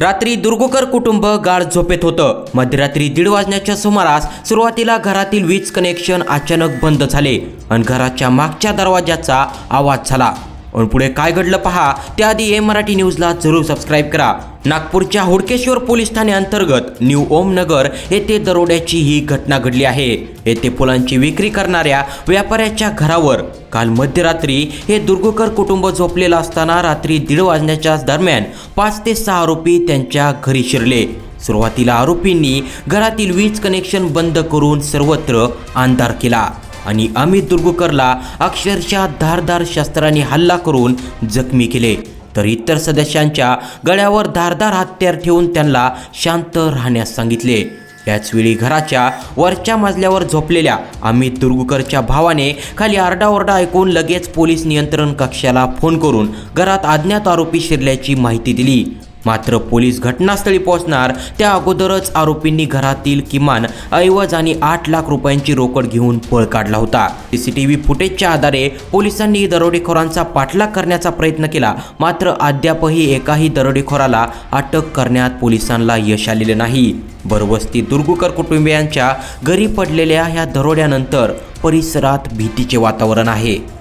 रात्री दुर्गोकर कुटुंब गाढ झोपेत होतं. मध्यरात्री दीड वाजण्याच्या सुमारास सुरुवातीला घरातील वीज कनेक्शन अचानक बंद झाले आणि घराच्या मागच्या दरवाजाचा आवाज झाला. आणि पुढे काय घडलं पहा त्याआधी ए मराठी न्यूजला जरूर सबस्क्राईब करा. नागपूरच्या हुडकेश्वर पोलीस ठाण्याअंतर्गत न्यू ओमनगर येथे दरोड्याची ही घटना घडली आहे. येथे फुलांची विक्री करणाऱ्या व्यापाऱ्याच्या घरावर काल मध्यरात्री हे दुर्गुकर कुटुंब झोपलेलं असताना रात्री दीड वाजण्याच्या दरम्यान पाच ते सहा आरोपी त्यांच्या घरी शिरले. सुरुवातीला आरोपींनी घरातील वीज कनेक्शन बंद करून सर्वत्र अंधार केला. आणि अमित दुर्गुकरला अक्षरशः धारदार शस्त्राने हल्ला करून जखमी केले. तर इतर सदस्यांच्या गळ्यावर धारदार हत्यार ठेवून त्यांना शांत राहण्यास सांगितले. त्याचवेळी घराच्या वरच्या मजल्यावर झोपलेल्या अमित दुर्गुकरच्या भावाने खाली आरडाओरडा ऐकून लगेच पोलीस नियंत्रण कक्षाला फोन करून घरात अज्ञात आरोपी शिरल्याची माहिती दिली. मात्र पोलीस घटनास्थळी पोहोचणार त्या अगोदरच आरोपींनी घरातील किमान ऐवज आणि आठ लाख रुपयांची रोकड घेऊन पळ काढला होता. सीसीटीव्ही फुटेजच्या आधारे पोलिसांनी दरोडेखोरांचा पाठलाग करण्याचा प्रयत्न केला मात्र अद्यापही एकाही दरोडेखोराला अटक करण्यात पोलिसांना यश आलेले नाही. बरवस्ती दुर्गुकर कुटुंबियांच्या घरी पडलेल्या ह्या दरोड्यानंतर परिसरात भीतीचे वातावरण आहे.